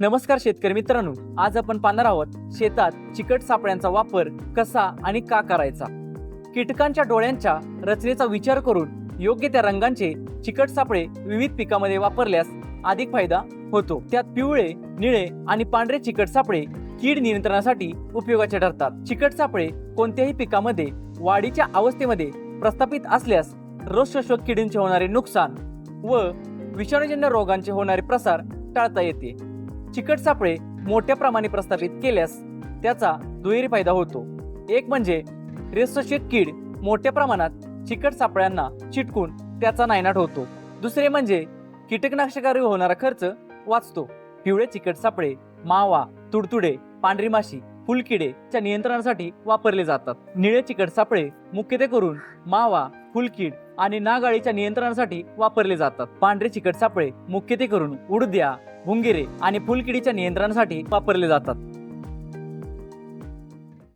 नमस्कार शेतकरी मित्रांनो आज आपण पाहणार आहोत शेतात चिकट सापळ्यांचा वापर कसा आणि का करायचा? कीटकांच्या डोळ्यांच्या रचनेचा विचार करून योग्य त्या रंगांचे चिकट सापळे विविध पिकामध्ये वापरल्यास अधिक फायदा होतो. त्यात पिवळे निळे आणि पांढरे चिकट सापळे कीड नियंत्रणासाठी उपयोगाचे ठरतात. चिकट सापळे कोणत्याही पिकामध्ये वाढीच्या अवस्थेमध्ये प्रस्थापित असल्यास रोगशोषक किडींचे होणारे नुकसान व विषाणूजन्य रोगांचे होणारे प्रसार टाळता येते. चिकट सापळे मोठ्या प्रमाणे प्रस्थापित केल्यास त्याचा दुहेरी फायदा होतो. एक म्हणजे रेसोशेत कीड मोठ्या प्रमाणात चिकट सापळ्यांना चिटकून त्याचा नायनाट होतो. दुसरे म्हणजे कीटकनाशकावर होणारा खर्च वाचतो. पिवळे चिकट सापळे मावा तुडतुडे पांढरी माशी फुलकिडेच्या नियंत्रणासाठी वापरले जातात. निळे चिकट सापळे मुख्यत्वे करून मावा फुलकीड आणि नागाळीच्या नियंत्रणासाठी वापरले जातात. पांढरे चिकट सापळे मुख्यत्वे करून उडद्या भुंगिरे आणि फुलकिडीच्या नियंत्रणासाठी वापरले जातात.